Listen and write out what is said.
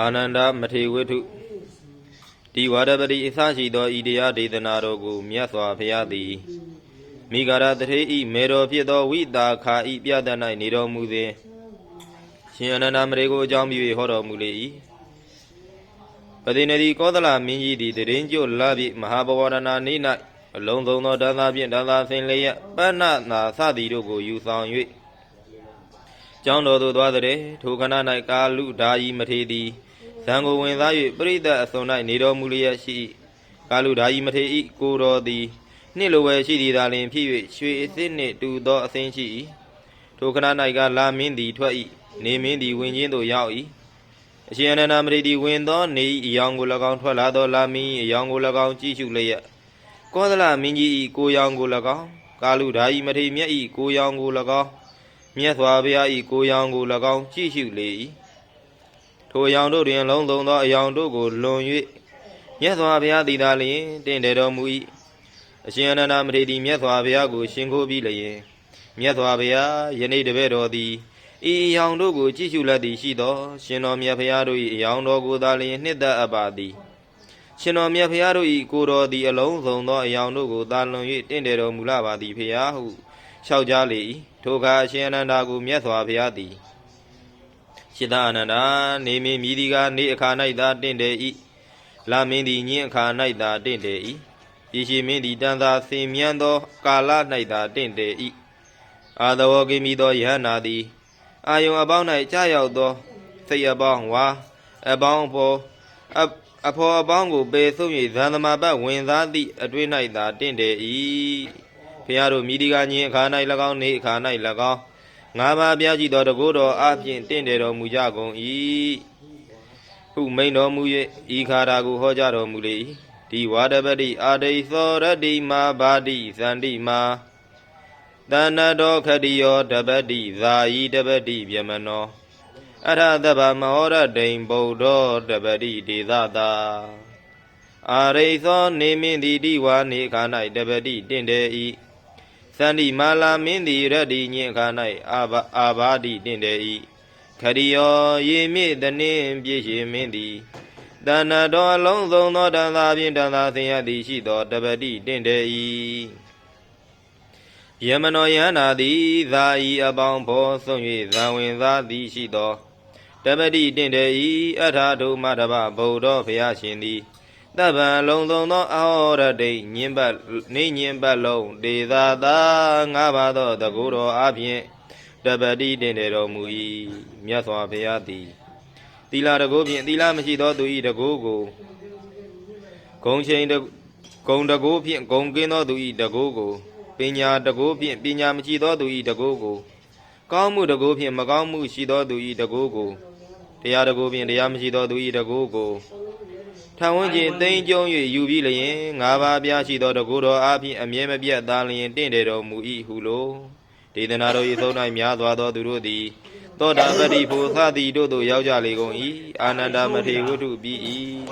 အာနန္ဒမထေဝိထုဒီဝါဒပတိအစရှိသောဤတရားဒေသနာတော်ကိုမြတ်စွာဘုရားသည်မိဂရတထေဤမေတော်ဖြစ်သောဝိတာခာဤပြဒတ်၌နေတော်မူသည်ရှင်အနန္ဒမထေကိုအကြောင်းပြု၍ဟောတော်မူလေ၏ပတိနေတိကောသလမင်းကြီးသည်တရင်ကျွတ်လာပြီမဟာဘဝရဏနေ၌အလုံးစုံသောတန်သာဖြင့်တန်သာဆင်လျက်ပဏ္ဏနာစသည်တို့ကိုယူဆောင်၍ကျောင်းတော်သို့သွားတဲ့ထိုခဏ၌ကာလူဓာယီမထေသည် ဇံကိုဝင်စား၍ပရိသတ်အစုံ၌နေတော်မူလျက်ရှိ၏ကာလူဓာယီမထေ၏ကိုတော်သည်နှစ်လိုပဲရှိသည်သာလျှင်ဖြစ်၍ရွှေအစ်စ်နှင့်တူသောအသင်းရှိ၏ထိုခဏ၌ကလာမင်းသည်ထွက်၏နေမင်းသည်ဝင်ချင်းသို့ရောက်၏အရှင်အနန္ဒမထေသည်ဝင်သောနေ၏အယောင်ကို၎င်းထွက်လာသောလာမင်း၏အယောင်ကို၎င်းကြည့်ရှုလျက်ကောသလမင်းကြီး၏ကိုယောင်ကို၎င်းကာလူဓာယီမထေမြတ်၏ကိုယောင်ကို၎င်းမြတ်စွာဘုရား၏ကိုယောင်ကို၎င်းကြည့်ရှုလေ၏ ထိုအယောင်တို့တွင် လုံးစုံသောအယောင်တို့ကိုလွန်၍မြတ်စွာဘုရားသည်သာလျှင်တင့်တယ်တော်မူ၏အရှင်အနန္ဒမထေသည်မြတ်စွာဘုရားကိုရှင်ခိုးပြီးလျင်မြတ်စွာဘုရားယနေ့တပည့်တော်သည်ဤအယောင်တို့ကိုကြည့်ရှုလက်သည်ရှိသော ရှင်တော်မြတ်ဘုရားတို့၏အယောင်တော်ကိုသာလျှင်နှစ်သက်အပ်ပါသည်ရှင်တော်မြတ်ဘုရားတို့၏ကိုတော်သည်အလုံးစုံသောအယောင်တို့ကိုသာလွန်၍တင့်တယ်တော်မူလာပါသည်ဖျားဟုလျှောက်ကြားလေ၏ထိုအခါအရှင်အနန္ဒာကိုမြတ်စွာဘုရားသည် ရှင်သာအနန္ဒာနေမင်းမြည်ဒီကနေအခါ၌သာတင့်တယ်၏လာမင်းသည်ညင်းအခါ၌သာတင့်တယ်၏ပြည်ရှိမင်းသည်တန်သာဆင်မြန်းသော ကာလ၌သာတင့်တယ်၏အာသဝကိမိသောယဟနာသည်အာယုံအပေါင်း၌ကြာရောက်သောစိတ်အပေါင်းဝါအပေါင်းပေါ်အအဖော်အပေါင်းကိုပေဆုံး၍ဇန်သမာပတ်ဝင်စားသည့်အတွင်း၌သာတင့်တယ်၏ဖျားတို့မိဒီကညင်အခါ၌၎င်းနေအခါ၌၎င်း ငါးပါးပြားကြည့်သောတကုတော်အပြင်တင့်တယ်တော်မူကြကုန်၏ဟုမိန်တော်မူ၍ဤခါရာကိုဟောကြားတော်မူလေ၏ဒီဝါဒပတိအာဒိသောရတ္တိမာဘာတိဇန္တိမာတဏ္ဏတော်ခတိယောတပတိဇာယီတပတိဗျမနောအရဟတဗမဟောရတိန်ဗုဒ္ဓောတပတိဒေသတာအာရိသောနေမင်းသည်တိဝါနေခါ၌တပတိတင့်တယ်၏ သန္တိမာလာမင်းသည်ရတ္တိညင်ခါ၌အာဘအာဘာတိတင့်တယ်၏ခရိယောယေမိတနှင်းပြည့်ရှင်မင်းသည်တဏ္ဏတော်အလုံးစုံသောတန်သာဖြင့်တန်သာဆင်ရသည်ရှိသောတပတိတင့်တယ်၏ယမနောယန္နာသည်သာဤအပေါင်းဘောဆုံး၍ဇံဝင်သားသည်ရှိသောတပတိတင့်တယ်၏အထာထုမတဗဗုဒ္ဓဘုရားရှင်သည် တပ္ပံလုံးစုံသောအဟောရတိတ်ညင်ပတ်နေညင်ပတ်လုံးဒေသာသာငါးပါးသောတကူတော်အပြင်တပတိတင့်တယ်တော်မူ၏မြတ်စွာဘုရားသည်သီလတကူဖြင့်သီလမရှိသောသူ၏တကူကိုဂုံချိန်တဂုံတကူဖြင့်ဂုံကင်းသောသူ၏တကူကိုပညာတကူဖြင့်ပညာမရှိသောသူ၏တကူကိုကောင်းမှုတကူဖြင့်မကောင်းမှုရှိသောသူ၏တကူကိုတရားတကူဖြင့်တရားမရှိသောသူ၏တကူကို ထံဝန်းကျင်သိမ့်ကျုံ၍ယူပြီးလျင်ငါးပါးပြားရှိသောတကူတော်အပြင်အမြဲမပြတ်သားလျင်တင့်တယ်တော်မူ၏ဟုလိုဒေသနာတော်၏သုံး၌များစွာသောသူတို့သည်သောတာပတိဖို့သသည်တို့သို့ရောက်ကြလေကုန်၏အာနန္ဒမထေဝတ္ထုပြီး၏